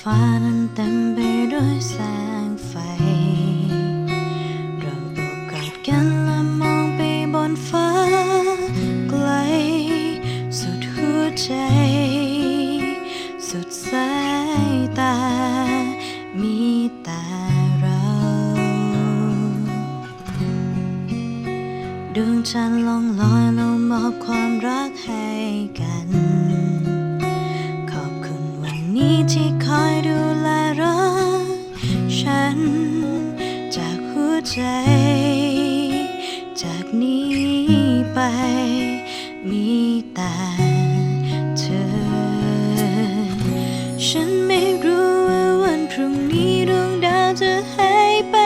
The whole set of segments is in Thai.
ฟ้านั้นเต็มไปด้วยแสงไฟ เราโอกาสกันและมองไปบนฟ้า ไกล สุดหัวใจ สุดสายตา มีแต่เรา ดวงจันทร์ลองลอยเรามอบความรักให้กัน ที่คอยดูแลรักฉัน จากหัวใจ จากนี้ไป มีแต่เธอ ฉันไม่รู้ว่าวันพรุ่งนี้ดวงดาวจะหายไป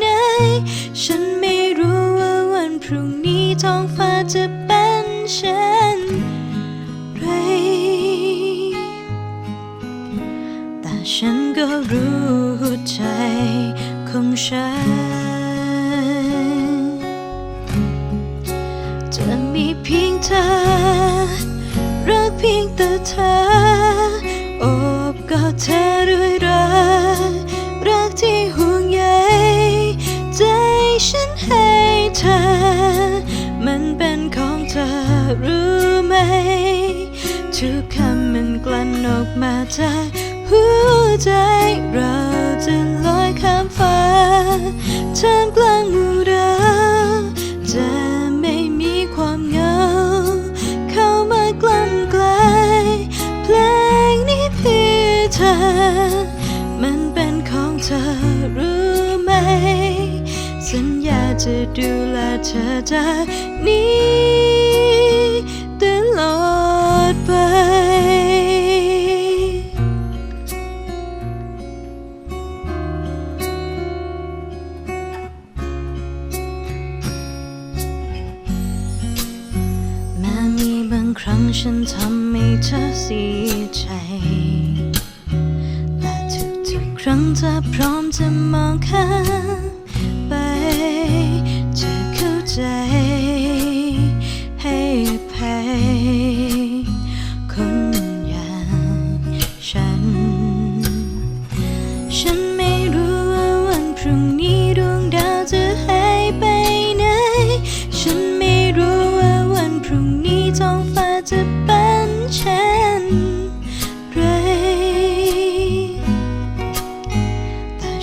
ไหน ฉันไม่รู้ว่าวันพรุ่งนี้ท้องฟ้าจะเป็นเช่น ฉันก็รู้ใจของฉัน จะมีเพียงเธอ รักเพียงแต่เธอโอบกอดเธอด้วยรัก รักที่ห่วงใยใจฉันให้เธอ มันเป็นของเธอรู้ไหม ทุกคำมันกลั่นออกมาจาก หัวใจเราจะลอยข้ามฟ้าท่ามกลางหมู่ดาวจะไม่มีความเหงา เข้ามากลั่นไกลเพลงนี้เพื่อเธอ มันเป็นของเธอรู้ไหม สัญญาจะดูแลเธอจากนี้ รั้งฉันทำให้เธอเสียใจแต่ทุกๆครั้งเธอพร้อมจะมองข้ามไปจะเข้าใจ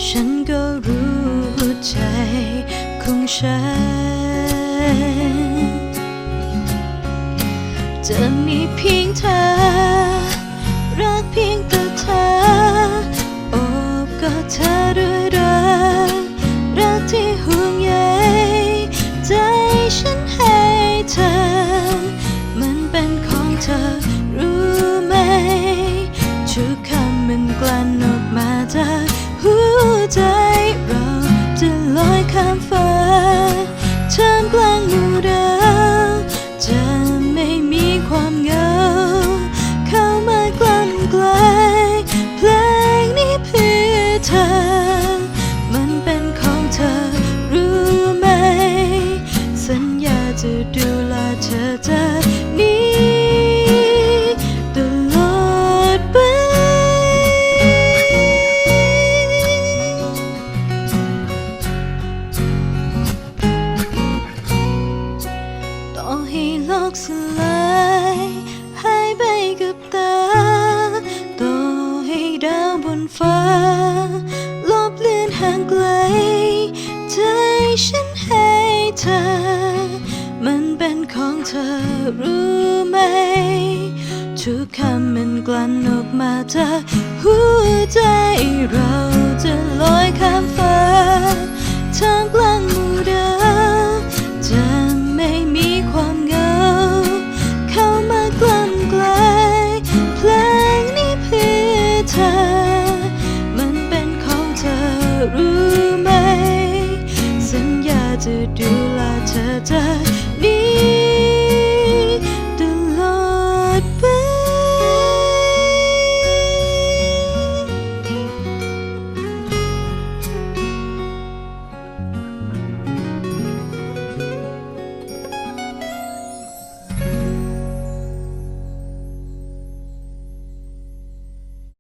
ฉันก็รู้ใจของฉัน จะมีเพียงเธอ รักเพียงแต่เธอโอบกอดเธอด้วยรัก รักที่ห่วงใยใจฉันให้เธอ มันเป็นของเธอ จะดูแลเธอจากนี้ตลอดไป ต่อให้โลกสลายหายไปกับตา ต่อให้ดาวบนฟ้า นของเธอรู้ไหม ทุกคำมันกลั่นออกมาจากหัวใจเราจะลอยข้ามฟ้า